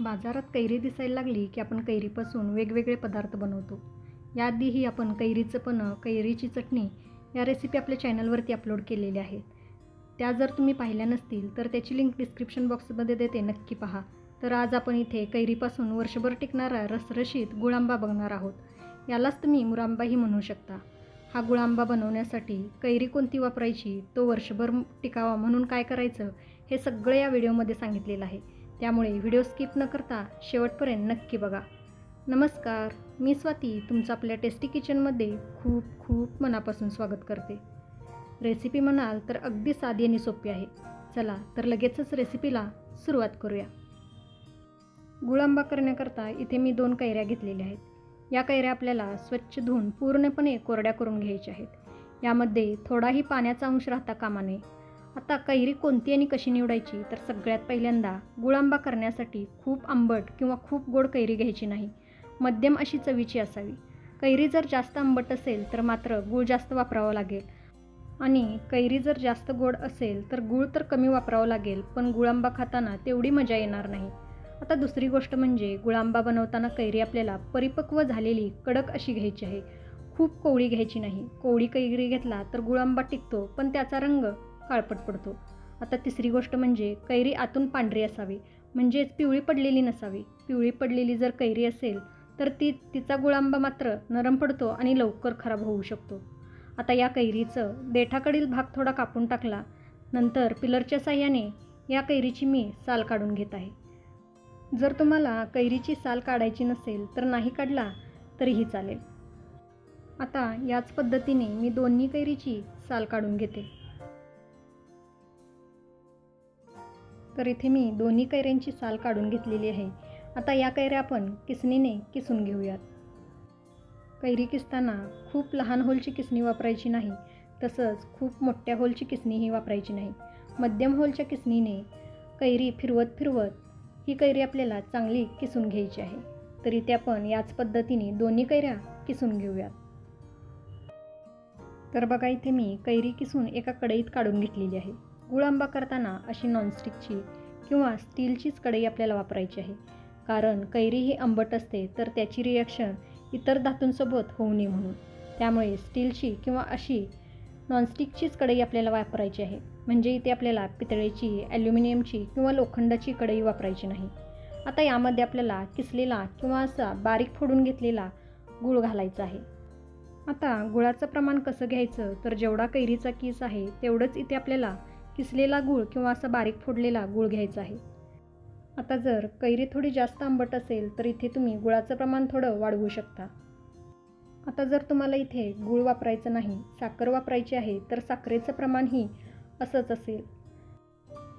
बाजारात कैरी दिसायला लागली की आपण कैरीपासून वेगवेगळे पदार्थ बनवतो. याआधीही आपण कैरीचं पण कैरीची चटणी या रेसिपी आपल्या चॅनलवरती अपलोड केलेल्या आहेत. त्या जर तुम्ही पाहिल्या नसतील तर त्याची लिंक डिस्क्रिप्शन बॉक्समध्ये देते नक्की पहा. तर आज आपण इथे कैरीपासून वर्षभर टिकणारा रसरशीत गुळांबा बघणार आहोत. यालाच तुम्ही मुरांबाही म्हणू शकता. हा गुळांबा बनवण्यासाठी कैरी कोणती वापरायची तो वर्षभर टिकावा म्हणून काय करायचं हे सगळं या व्हिडिओमध्ये सांगितलेलं आहे. त्यामुळे व्हिडिओ स्किप न करता शेवटपर्यंत नक्की बघा. नमस्कार मी स्वाती तुमचं आपल्या टेस्टी किचनमध्ये खूप खूप मनापासून स्वागत करते. रेसिपी म्हणाल तर अगदी साधी आणि सोपी आहे. चला तर लगेचच रेसिपीला सुरुवात करूया. गुळांबा करण्याकरता इथे मी दोन कैऱ्या घेतलेल्या आहेत. या कैऱ्या आपल्याला स्वच्छ धुवून पूर्णपणे कोरड्या करून घ्यायच्या आहेत. यामध्ये थोडाही पाण्याचा अंश राहता कामा नये. आता कैरी कोणती आणि कशी निवडायची? तर सगळ्यात पहिल्यांदा गुळांबा करण्यासाठी खूप आंबट किंवा खूप गोड कैरी घ्यायची नाही. मध्यम अशी चवीची असावी. कैरी जर जास्त आंबट असेल तर मात्र गूळ जास्त वापरावं लागेल. आणि कैरी जर जास्त गोड असेल तर गूळ तर कमी वापरावं लागेल पण गुळांबा खाताना तेवढी मजा येणार नाही. आता दुसरी गोष्ट म्हणजे गुळांबा बनवताना कैरी आपल्याला परिपक्व झालेली कडक अशी घ्यायची आहे. खूप कोवळी घ्यायची नाही. कोवळी कैरी घेतला तर गुळांबा टिकतो पण त्याचा रंग काळपट पडतो. आता तिसरी गोष्ट म्हणजे कैरी आतून पांढरी असावी. म्हणजेच पिवळी पडलेली नसावी. पिवळी पडलेली जर कैरी असेल तर ती तिचा गुळांबा मात्र नरम पडतो आणि लवकर खराब होऊ शकतो. आता या कैरीचं देठाकडील भाग थोडा कापून टाकला. नंतर पिलरच्या साह्याने या कैरीची मी साल काढून घेत आहे. जर तुम्हाला कैरीची साल काढायची नसेल तर नाही काढला तरीही चालेल. आता याच पद्धतीने मी दोन्ही कैरीची साल काढून घेते. तर इथे मी दोन्ही कैऱ्यांची साल काढून घेतलेली आहे. आता या कैऱ्या आपण किसणीने किसून घेऊयात. कैरी किसताना खूप लहान होलची किसणी वापरायची नाही तसंच खूप मोठ्या होलची किसणीही वापरायची नाही. मध्यम होलच्या किसणीने कैरी फिरवत फिरवत ही कैरी आपल्याला चांगली किसून घ्यायची आहे. तरी ते आपण याच पद्धतीने दोन्ही कैऱ्या किसून घेऊयात. तर बघा इथे मी कैरी किसून एका कढईत काढून घेतलेली आहे. गुळ आंबा करताना अशी नॉनस्टिकची किंवा स्टीलचीच कढई आपल्याला वापरायची आहे. कारण कैरी ही आंबट असते तर त्याची रिॲक्शन इतर धातूंसोबत होऊ नये म्हणून. त्यामुळे स्टीलची किंवा अशी नॉनस्टिकचीच कढई आपल्याला वापरायची आहे. म्हणजे इथे आपल्याला पितळेची ॲल्युमिनियमची किंवा लोखंडाची कढई वापरायची नाही. आता यामध्ये आपल्याला किसलेला किंवा असा बारीक फोडून घेतलेला गूळ घालायचा आहे. आता गुळाचं प्रमाण कसं घ्यायचं? तर जेवढा कैरीचा किस आहे तेवढंच इथे आपल्याला किसलेला गूळ किंवा असा बारीक फोडलेला गूळ घ्यायचा आहे. आता जर कैरी थोडी जास्त आंबट असेल तर इथे तुम्ही गुळाचं प्रमाण थोडं वाढवू शकता. आता जर तुम्हाला इथे गूळ वापरायचं नाही साखर वापरायची आहे तर साखरेचं प्रमाणही असंच असेल.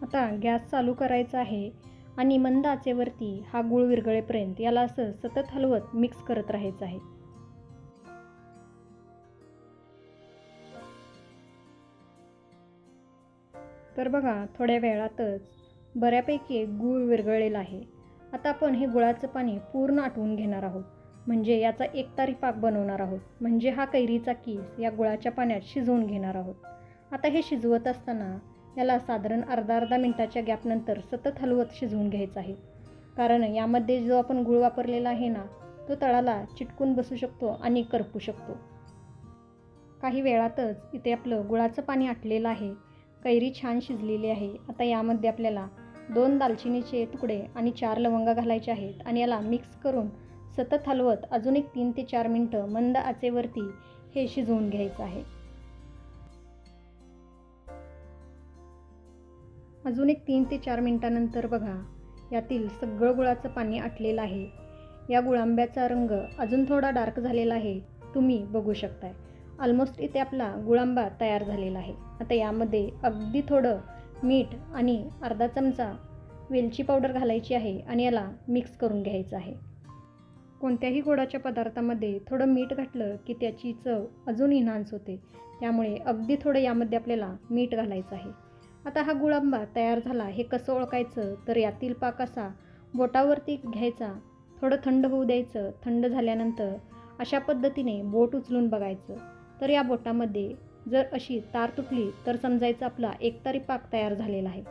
आता गॅस चालू करायचा आहे आणि मंद आचेवरती हा गूळ विरघळेपर्यंत याला असं सतत हलवत मिक्स करत राहायचं आहे. तर बघा थोड्या वेळातच बऱ्यापैकी गूळ विरघळलेला आहे. आता आपण हे गुळाचं पाणी पूर्ण आटवून घेणार आहोत. म्हणजे याचा एकतारी पाक बनवणार आहोत. म्हणजे हा कैरीचा कीस या गुळाच्या पाण्यात शिजवून घेणार आहोत. आता हे शिजवत असताना याला साधारण अर्धा अर्धा मिनटाच्या गॅपनंतर सतत हलवत शिजवून घ्यायचं आहे. कारण यामध्ये जो आपण गुळ वापरलेला आहे ना तो तळाला चिटकून बसू शकतो आणि करपू शकतो. काही वेळातच इथे आपलं गुळाचं पाणी आटलेलं आहे. कैरी छान शिजलेली आहे. आता यामध्ये आपल्याला दोन दालचिनीचे तुकडे आणि चार लवंगा घालायचे आहेत आणि याला मिक्स करून सतत हलवत अजून एक तीन ते चार मिनटं मंद आचेवरती हे शिजवून घ्यायचं आहे. अजून एक तीन ते चार मिनटानंतर बघा यातील सगळं गुळाचं पाणी आटलेलं आहे. या गुळांब्याचा रंग अजून थोडा डार्क झालेला आहे. तुम्ही बघू शकताय. ऑलमोस्ट इथे आपला गुळांबा तयार झालेला आहे. आता यामध्ये अगदी थोडं मीठ आणि अर्धा चमचा वेलची पावडर घालायची आहे आणि याला मिक्स करून घ्यायचं आहे. कोणत्याही गोडाच्या पदार्थामध्ये थोडं मीठ घातलं की त्याची चव अजून इन्हान्स होते. त्यामुळे अगदी थोडं यामध्ये आपल्याला मीठ घालायचं आहे. आता हा गुळांबा तयार झाला हे कसं ओळखायचं? तर यातील पाक असा बोटावरती घ्यायचा थोडं थंड होऊ द्यायचं थंड झाल्यानंतर अशा पद्धतीने बोट उचलून बघायचं. तर या बोटामध्ये जर अशी तार तुटली तर समजायचं आपला एकतारी पाक तयार झालेला आहे.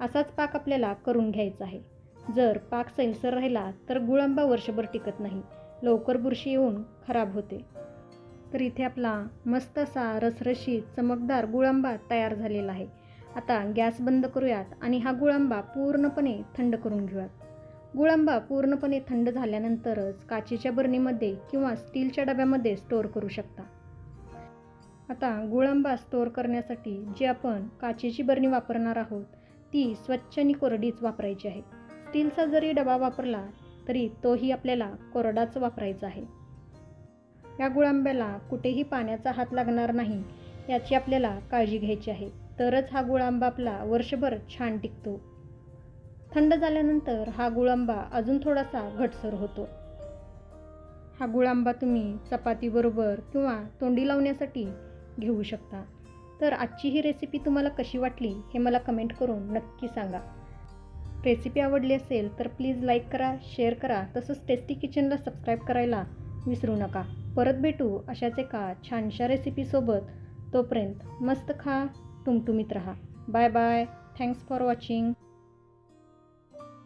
असाच पाक आपल्याला करून घ्यायचा आहे. जर पाक सैलसर राहिला तर गुळंबा वर्षभर टिकत नाही. लवकर बुरशी येऊन खराब होते. तर इथे आपला मस्त असा रसरशीत चमकदार गुळंबा तयार झालेला आहे. आता गॅस बंद करूयात आणि हा गुळंबा पूर्णपणे थंड करून घेऊयात. गुळंबा पूर्णपणे थंड झाल्यानंतरच काचेच्या बरणीमध्ये किंवा स्टीलच्या डब्यामध्ये स्टोअर करू शकता. आता गुळांबा स्टोअर करण्यासाठी जी आपण काचेची बरणी वापरणार आहोत ती स्वच्छ आणि कोरडीच वापरायची आहे. स्टीलचा जरी डबा वापरला तरी तोही आपल्याला कोरडाच वापरायचा आहे. या गुळांब्याला कुठेही पाण्याचा हात लागणार नाही याची आपल्याला काळजी घ्यायची आहे. तरच हा गुळांबा आपला वर्षभर छान टिकतो. थंड झाल्यानंतर हा गुळांबा अजून थोडासा घटसर होतो. हा गुळांबा तुम्ही चपातीबरोबर किंवा तोंडी लावण्यासाठी घेऊ शकता. तर आजची ही रेसिपी तुम्हाला कशी वाटली हे मला कमेंट करून नक्की सांगा. रेसिपी आवडली असेल तर प्लीज लाईक करा शेअर करा तसंच टेस्टी किचनला सबस्क्राईब करायला विसरू नका. परत भेटू अशाच एका छानशा रेसिपीसोबत तोपर्यंत मस्त खा टुमटुमीत राहा. Bye bye thanks for watching